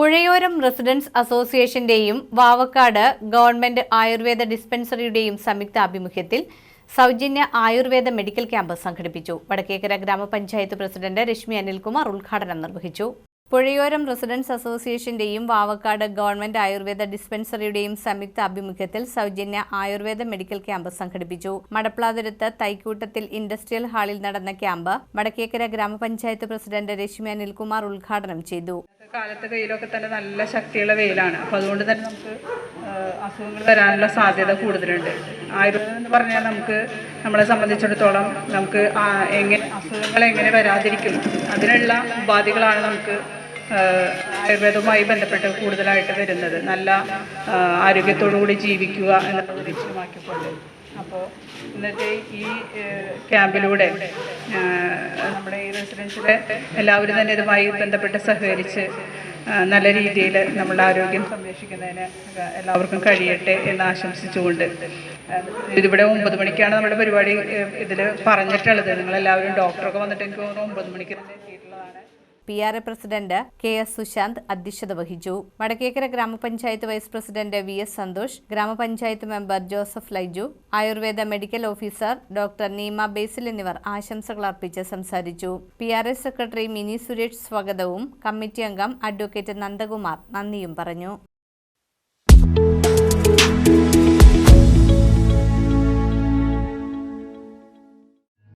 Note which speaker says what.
Speaker 1: പുഴയോരം residence അസോസിയേഷന്റെയും Vavakkad government Ayurveda ഡിസ്പെൻസറിയുടെയും സംയുക്ത ആഭിമുഖ്യത്തിൽ സൗജന്യ ആയുർവേദ മെഡിക്കൽ ക്യാമ്പ് സംഘടിപ്പിച്ചു. വടക്കേക്കര ഗ്രാമപഞ്ചായത്ത് പ്രസിഡന്റ് രശ്മി അനിൽകുമാർ ഉദ്ഘാടനം നിർവഹിച്ചു. പുഴയോരം റെസിഡൻസ് അസോസിയേഷന്റെയും വാവക്കാട് ഗവൺമെന്റ് ആയുർവേദ ഡിസ്പെൻസറിയുടെയും സംയുക്ത ആഭിമുഖ്യത്തിൽ സൗജന്യ ആയുർവേദ മെഡിക്കൽ ക്യാമ്പ് സംഘടിപ്പിച്ചു. മടപ്ലാതുരത്ത് തൈക്കൂട്ടത്തിൽ ഇൻഡസ്ട്രിയൽ ഹാളിൽ നടന്ന ക്യാമ്പ് വടക്കേക്കര ഗ്രാമപഞ്ചായത്ത് പ്രസിഡന്റ് രശ്മി അനിൽകുമാർ ഉദ്ഘാടനം ചെയ്തു.
Speaker 2: കാലത്ത് കയ്യിലൊക്കെ തന്നെ നല്ല ശക്തിയുള്ള വെയിലാണ്. അപ്പോൾ അതുകൊണ്ട് തന്നെ നമുക്ക് അസുഖങ്ങൾ വരാനുള്ള സാധ്യത കൂടുതലുണ്ട്. ആയുർവേദം എന്ന് പറഞ്ഞാൽ നമുക്ക് നമ്മളെ സംബന്ധിച്ചിടത്തോളം നമുക്ക് എങ്ങനെ അസുഖങ്ങൾ എങ്ങനെ വരാതിരിക്കും അതിനുള്ള ഉപാധികളാണ് നമുക്ക് ആയുർവേദവുമായി ബന്ധപ്പെട്ട് കൂടുതലായിട്ട് വരുന്നത്. നല്ല ആരോഗ്യത്തോടുകൂടി ആരോഗ്യത്തോടു കൂടി ജീവിക്കുക എന്നുള്ളത് ലക്ഷ്യമാക്കിക്കൊണ്ട്. അപ്പോൾ ഇന്നത്തെ ഈ ക്യാമ്പിലൂടെ നമ്മുടെ ഈ റെസിഡൻസിലെ എല്ലാവരും തന്നെ ഇതുമായി ബന്ധപ്പെട്ട് സഹകരിച്ച് നല്ല രീതിയിൽ നമ്മളുടെ ആരോഗ്യം സംരക്ഷിക്കുന്നതിന് എല്ലാവർക്കും കഴിയട്ടെ എന്ന് ആശംസിച്ചുകൊണ്ട് ഇതിവിടെ ഒമ്പത് മണിക്കാണ് നമ്മുടെ പരിപാടി ഇതിൽ പറഞ്ഞിട്ടുള്ളത്. നിങ്ങളെല്ലാവരും ഡോക്ടറൊക്കെ വന്നിട്ട് എനിക്ക് തോന്നുന്നു ഒമ്പത് മണിക്ക് തന്നെ എത്തിയിട്ടുള്ളതാണ്.
Speaker 1: P R A president K S Sushant അധ്യക്ഷത വഹിച്ചു. വടക്കേക്കര ഗ്രാമപഞ്ചായത്ത് vice president V S Santhosh ഗ്രാമപഞ്ചായത്ത് member Joseph Laiju Ayurveda medical officer doctor Neema Basil എന്നിവർ ആശംസകൾ അർപ്പിച്ച് സംസാരിച്ചു. P R S secretary Mini Suresh സ്വാഗതവും കമ്മിറ്റി അംഗം അഡ്വക്കേറ്റ് നന്ദകുമാർ നന്ദിയും പറഞ്ഞു.